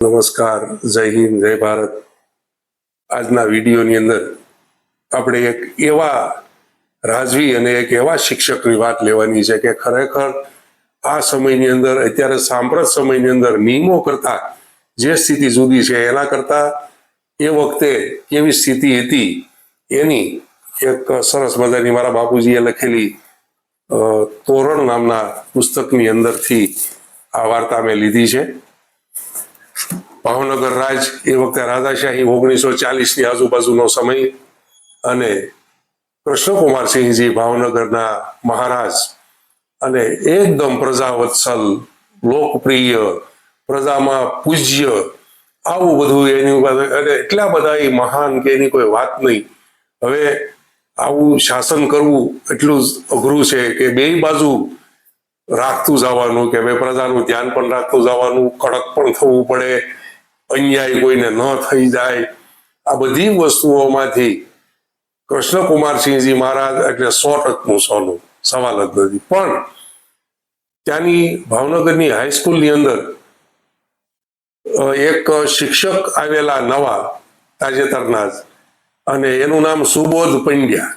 નમસ્કાર, જય હિન્દ, જય ભારત. આજના વિડીયોની અંદર આપણે એક એવા રાજવી અને એક એવા શિક્ષકની વાત લેવાની છે કે ખરેખર આ સમયની અંદર, અત્યારે સાંપ્રત સમયની અંદર નિયમો કરતા જે સ્થિતિ જુદી છે, એના કરતા એ વખતે કેવી સ્થિતિ હતી, એની એક સરસ મજાની મારા બાપુજીએ લખેલી તોરણ નામના પુસ્તકની અંદરથી આ વાર્તા મેં લીધી છે. ભાવનગર રાજ એ વખતે રાધાશાહી ઓગણીસો ચાલીસની આજુબાજુનો સમય અને કૃષ્ણકુમારસિંહજી ભાવનગરના મહારાજ અને એકદમ પ્રજાવત્સલ, લોકપ્રિય, પ્રજામાં પૂજ્ય આવું બધું એની અને એટલા બધા એ મહાન કે એની કોઈ વાત નહીં. હવે આવું શાસન કરવું એટલું જ અઘરું છે કે બે બાજુ રાખતું જવાનું કે ભાઈ પ્રજાનું ધ્યાન પણ રાખતું જવાનું, કડક પણ થવું પડે, અન્યાય કોઈને ન થઈ જાય. આ બધી વસ્તુઓમાંથી કૃષ્ણકુમારસિંહજી મહારાજ એટલે સો ટકનું સોનું, સવાલ જ નથી. પણ ત્યાંની ભાવનગરની હાઈસ્કૂલની અંદર એક શિક્ષક આવેલા નવા તાજેતરના જ, અને એનું નામ સુબોધ પંડ્યા.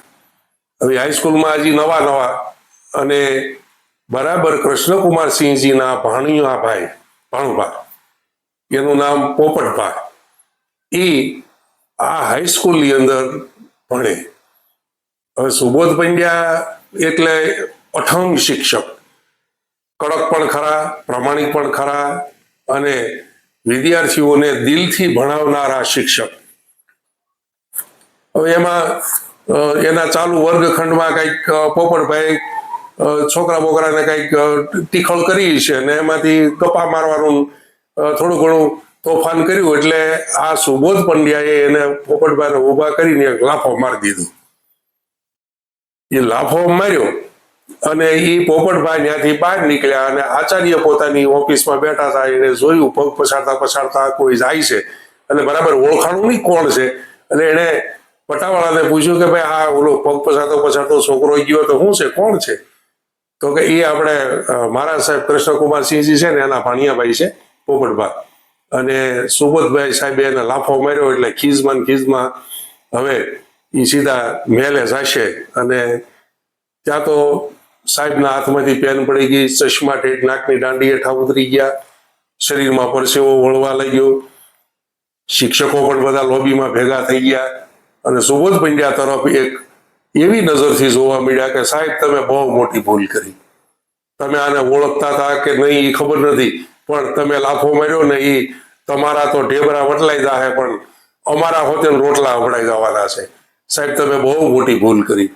હવે હાઈસ્કૂલમાં હજી નવા નવા અને બરાબર કૃષ્ણકુમારસિંહજીના ભાણિયા ભાઈ, ભાણભા. એનું નામ પોપટભા. એ આ હાઈસ્કૂલની અંદર ભણે. હવે સુબોધ પંડ્યા એટલે અઠંગ શિક્ષક. કડક પણ ખરા, પ્રામાણિક પણ ખરા અને વિદ્યાર્થીઓને દિલથી ભણાવનારા શિક્ષક. હવે એમાં એના ચાલુ વર્ગખંડમાં કંઈક પોપટભાઈ છોકરા બોકરાને કંઈક ટીખળ કરી છે અને એમાંથી કપા મારવાનું થોડું ઘણું તોફાન કર્યું એટલે આ સુબોધ પંડ્યાએ એને પોપટભાઈને ઊભા કરીને લાફો મારી દીધો. એ લાફો માર્યો અને એ પોપટભાઈ ત્યાંથી બહાર નીકળ્યા અને આચાર્ય પોતાની ઓફિસમાં બેઠા હતા, એને જોયું, પગ પછાડતા પછાડતા કોઈ જાય છે અને બરાબર ઓળખાણું નહીં કોણ છે. એટલે એણે પટાવાળાને પૂછ્યું કે ભાઈ આ ઓલો પગ પછાડતો પછાડતો છોકરો ગયો તો શું છે? કોણ છે? તો કે એ આપણે મારા સાહેબ કૃષ્ણકુમારસિંહજી છે ને, એના ભાણિયાભાઈ છે, પોપટભા. અને સુબોધભાઈ સાહેબે એને લાફો માર્યો એટલે ખીજમાં ખીજમાં હવે એ સીધા મેલે જશે. અને ત્યાં તો સાહેબના હાથમાંથી પેન પડી ગઈ, ચશ્મા ઠેઠ નાકની દાંડી હેઠા ઉતરી ગયા. શરીરમાં પરસેવો વળવા લાગ્યો. શિક્ષકો પણ બધા લોબીમાં ભેગા થઈ ગયા. અને સુબોધ પંડ્યા તરફ એક એવી નજરથી જોવા મળ્યા કે સાહેબ, તમે બહુ મોટી ભૂલ કરી. તમે આને ઓળખતા હતા કે નહીં એ ખબર નથી, પણ તમે લાફો માર્યો ને એ તમારા તો ઢેબરા વટલાઈ જાહે, પણ અમારા હોતે રોટલા વડાઈ જવાના છે. સાહેબ, તમે બહુ મોટી ભૂલ કરી.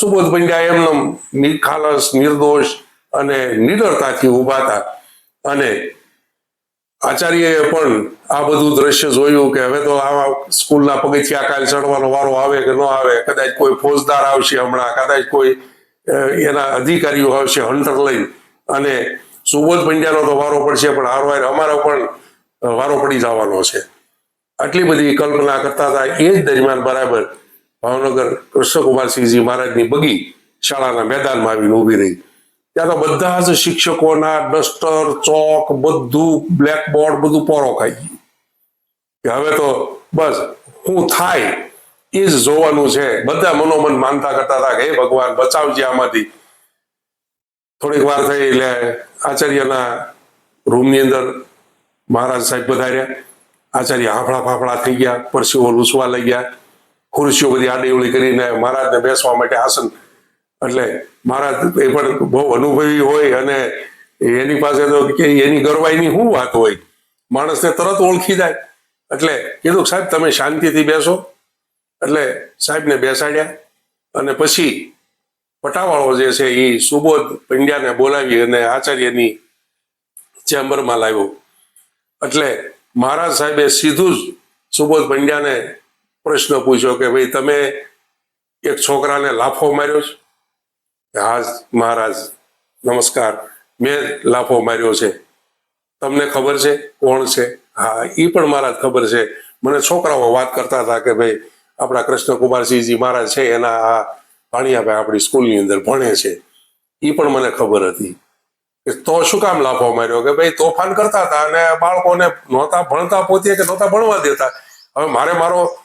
સુબોધ પંડ્યા એમનો નિખાલસ, નિર્દોષ અને નિડરતાથી ઊભા હતા. અને આચાર્યએ પણ આ બધું દ્રશ્ય જોયું કે હવે તો આવા સ્કૂલના પગથિયા કાલ ચડવાનો વારો આવે કે ન આવે, કદાચ કોઈ ફોજદાર આવશે હમણાં, કદાચ કોઈ એના અધિકારીઓ આવશે હન્ટર લઈને. અને સુબોધ પંડ્યાનો તો વારો પડશે, પણ હારવાર અમારો પણ વારો પડી જવાનો છે. આટલી બધી કલ્પના કરતા હતા. એ જ દરમિયાન બરાબર ભાવનગર કૃષ્ણકુમારસિંહજી મહારાજની બગી શાળાના મેદાનમાં આવીને ઊભી રહી. ત્યાં તો બધા જ શિક્ષકોના ડસ્ટર, ચોક, બધું બ્લેકબોર્ડ બધું પોરો ખાઈ ગયું. કે હવે તો બસ, હું થાય, એ જ જોવાનું છે. બધા મનોમન માનતા કરતા હતા કે, હે ભગવાન, બચાવજે આમાંથી. થોડીક વાર થઈ એટલે આચાર્યના રૂમની અંદર મહારાજ સાહેબ પધાર્યા આચાર્ય હાફળા ફાફડા થઈ ગયા પરસીઓ લૂસવા લઈ ગયા ખુરશીઓ બધી આડી ઉડી કરીને મહારાજને બેસવા માટે આસન એટલે મારા એ પણ બહુ અનુભવી હોય અને એની પાસે તો કે એની ગરવાઈની શું વાત હોય? માણસને તરત ઓળખી જાય. એટલે કીધું, સાહેબ, તમે શાંતિથી બેસો. એટલે સાહેબને બેસાડ્યા અને પછી પટાવાળો જે છે એ સુબોધ પંડ્યાને બોલાવી અને આચાર્યની ચેમ્બરમાં લાવ્યો. એટલે મહારાજ સાહેબે સીધું જ સુબોધ પંડ્યાને પ્રશ્ન પૂછ્યો કે, ભાઈ, તમે એક છોકરાને લાફો માર્યો છે? હા મહારાજ, નમસ્કાર. મેં લાફો માર્યો છે. તમને ખબર છે કોણ છે? હા એ પણ મહારાજ ખબર છે. મને છોકરાઓ વાત કરતા હતા કે ભાઈ, આપણા કૃષ્ણકુમારસિંહજી મહારાજ છે, એના આ ભાણિયાભાઈ આપણી સ્કૂલની અંદર ભણે છે. એ પણ મને ખબર હતી. તો શું કામ લાફો માર્યો? કે ભાઈ, તોફાન કરતા હતા અને બાળકોને નહોતા ભણતા પોતે કે નહોતા ભણવા દેતા. હવે મારે મારો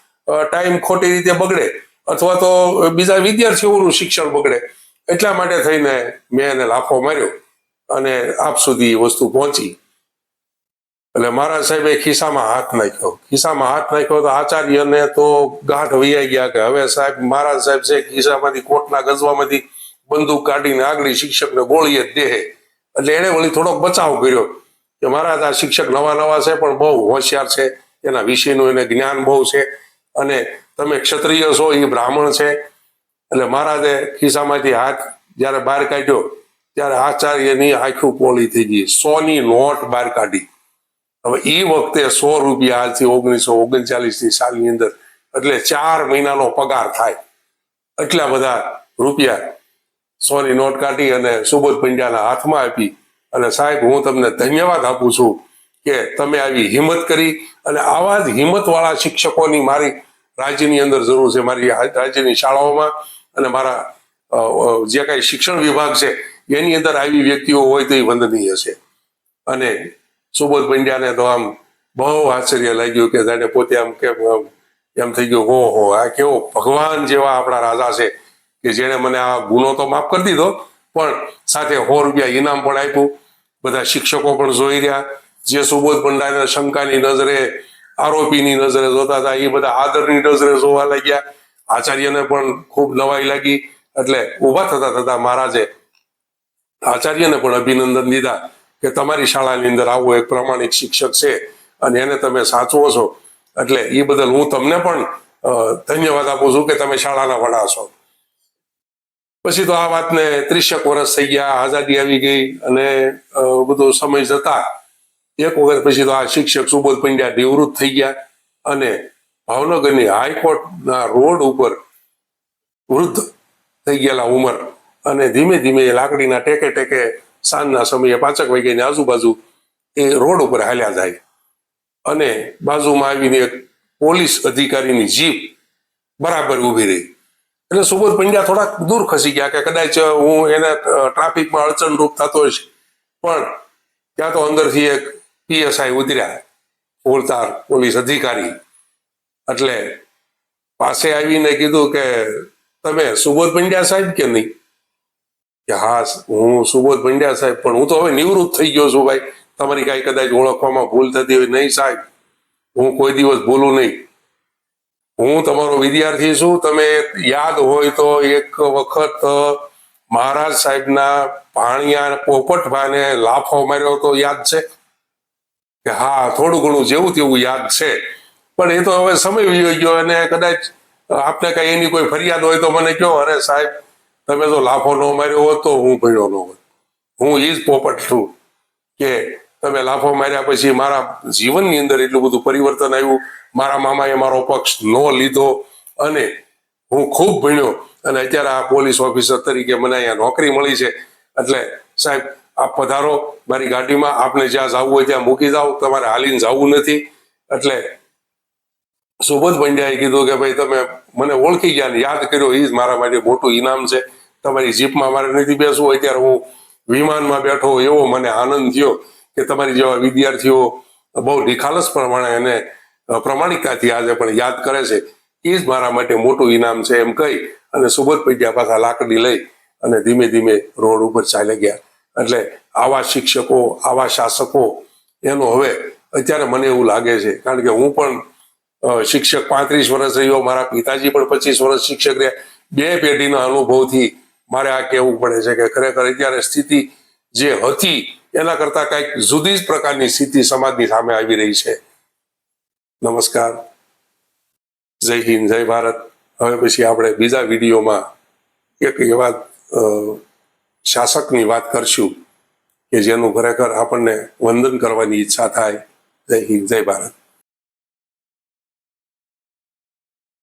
ટાઈમ ખોટી રીતે બગડે. અથવા તો બીજા વિદ્યાર્થીઓનું શિક્ષણ બગડે. એટલા માટે થઈને મેં એને લાફો માર્યો અને આપ સુધી એ વસ્તુ પહોંચી. એટલે મારા સાહેબે ખિસ્સામાં હાથ નાખ્યો. ખિસ્સામાં હાથ નાખ્યો તો આચાર્યને તો ગાંઠ વૈયા ગયા કે હવે સાહેબ મારા સાહેબ છે, ખિસ્સામાંથી કોટના ગજવામાંથી બંદૂક કાઢીને આગળ શિક્ષકને ગોળીએ જ દેહે. એટલે એણે વળી થોડોક બચાવ કર્યો કે મારા આ શિક્ષક નવા નવા છે, પણ બહુ હોશિયાર છે. એના વિશેનું એને જ્ઞાન બહુ છે. અને તમે ક્ષત્રિય છો, એ બ્રાહ્મણ છે. એટલે મહારાજે ખિસ્સામાંથી હાથ જ્યારે બહાર કાઢ્યો, ત્યારે આચાર્યની આખું પોલી થઈ ગઈ. સોની નોટ બહાર કાઢી. હવે એ વખતે સો રૂપિયા આજથી ઓગણીસો ઓગણચાલીસની સાલની અંદર. એટલે ચાર મહિનાનો પગાર થાય. એટલા બધા રૂપિયા સોની નોટ કાઢી અને સુબોધ પંડ્યાના હાથમાં આપી. અને સાહેબ, હું તમને ધન્યવાદ આપું છું કે તમે આવી હિંમત કરી અને આવા જ હિંમતવાળા શિક્ષકોની મારી રાજ્યની અંદર જરૂર છે, મારી રાજ્યની શાળાઓમાં. અને મારા જે કાંઈ શિક્ષણ વિભાગ છે, એની અંદર આવી વ્યક્તિઓ હોય તો એ વંદનીય છે. અને સુબોધ પંડ્યાને તો આમ બહુ આશ્ચર્ય લાગ્યું કે જાણે પોતે આમ કે એમ થઈ ગયું, હો હો, આ કેવો ભગવાન જેવા આપણા રાજા છે કે જેણે મને આ ગુનો તો માફ કરી દીધો, પણ સાથે સો રૂપિયા ઇનામ પણ આપ્યું. બધા શિક્ષકો પણ જોઈ રહ્યા. જે સુબોધ પંડ્યાને શંકાની નજરે, આરોપીની નજરે જોતા હતા, એ બધા આદરની નજરે જોવા લાગ્યા. આચાર્યને પણ ખૂબ નવાઈ લાગી. એટલે ઊભા થતા થતા મહારાજે આચાર્યને પણ અભિનંદન દીધા કે તમારી શાળાની અંદર આવો એક પ્રમાણિક શિક્ષક છે અને એને તમે સાચવો છો. એટલે એ બદલ હું તમને પણ ધન્યવાદ આપું છું કે તમે શાળાના વડા છો. પછી તો આ વાતને ત્રીસેક વર્ષ થઈ ગયા, આઝાદી આવી ગઈ અને બધો સમય જતા એક વખત પછી તો આ શિક્ષક સુબોધ પંડ્યા નિવૃત્ત થઈ ગયા અને ભાવનગરની હાઈકોર્ટના રોડ ઉપર વૃદ્ધ થઈ ગયેલા ઉંમર અને ધીમે ધીમે એ લાકડીના ટેકે ટેકે સાંજના સમયે પાંચક વાગ્યાની આજુબાજુ એ રોડ ઉપર હાલ્યા જાય. અને બાજુમાં આવીને એક પોલીસ અધિકારીની જીપ બરાબર ઊભી રહી. એટલે સુબોધ પંડ્યા થોડાક દૂર ખસી ગયા કે કદાચ હું એને ટ્રાફિકમાં અડચણરૂપ થતો હશે પણ ત્યાં તો અંદરથી એક પીએસઆઈ ઉતર્યા. ઓળતાર પોલીસ અધિકારી એટલે પાસે આવીને કીધું કે, તમે સુબોધ પંડ્યા સાહેબ કે નહીં? કે, હા, હું સુબોધ પંડ્યા સાહેબ, પણ હું તો હવે નિવૃત્ત થઈ ગયો છું ભાઈ. તમારી કાંઈ કદાચ ઓળખવામાં ભૂલ થતી હોય નહીં સાહેબ. હું કોઈ દિવસ ભૂલું નહીં. હું તમારો વિદ્યાર્થી છું. તમે યાદ હોય તો એક વખત મહારાજ સાહેબના ભાણિયા પોપટભાઈને લાફો માર્યો તો યાદ છે? કે, હા, થોડું ઘણું જેવું તેવું યાદ છે. પણ એ તો હવે સમય વયો ગયો અને કદાચ આપને કઈ એની કોઈ ફરિયાદ હોય તો મને કહો, અરે સાહેબ, તમે તો લાફો ન માર્યો હોત તો હું ભણ્યો ન હોત. હું એ જ પોપટ છું કે તમે લાફો માર્યા પછી મારા જીવનની અંદર એટલું બધું પરિવર્તન આવ્યું. મારા મામાએ મારો પક્ષ ન લીધો અને હું ખૂબ ભણ્યો. અને અત્યારે આ પોલીસ ઓફિસર તરીકે મને અહીંયા નોકરી મળી છે. એટલે સાહેબ, આપ પધારો. મારી ગાડીમાં આપને જ્યાં જવું હોય ત્યાં મૂકી જાઓ. તમારે હાલીને જવું નથી. એટલે સુબોધ પંડ્યાએ કીધું કે ભાઈ તમે મને ઓળખી ગયા ને યાદ કર્યો એ જ મારા માટે મોટું ઇનામ છે. તમારી જીપમાં મારે નથી બેસવું હોય ત્યારે હું વિમાનમાં બેઠો એવો મને આનંદ થયો કે તમારી જેવા વિદ્યાર્થીઓ બહુ નિખાલસ પ્રમાણે અને પ્રમાણિકતાથી આજે પણ યાદ કરે છે. એ જ મારા માટે મોટું ઇનામ છે એમ કહી અને સુબોધ પંડ્યા પાછા લાકડી લઈ અને ધીમે ધીમે રોડ ઉપર ચાલી ગયા. એટલે આવા શિક્ષકો, આવા શાસકો, એનો હવે અત્યારે મને એવું લાગે છે. કારણ કે હું પણ શિક્ષક પાંત્રીસ વર્ષ રહ્યો, મારા પિતાજી પણ પચીસ વર્ષ શિક્ષક રહ્યા. બે પેઢીના અનુભવથી મારે આ કહેવું પડે છે કે ખરેખર અત્યારે સ્થિતિ જે હતી, એના કરતા કંઈક જુદી જ પ્રકારની સ્થિતિ સમાજની સામે આવી રહી છે. નમસ્કાર. જય હિન્દ, જય ભારત. હવે પછી આપણે બીજા વિડીયોમાં એક એવા શાસકની વાત કરશું કે જેનું ખરેખર આપણને વંદન કરવાની ઈચ્છા થાય. જય હિન્દ, જય ભારત.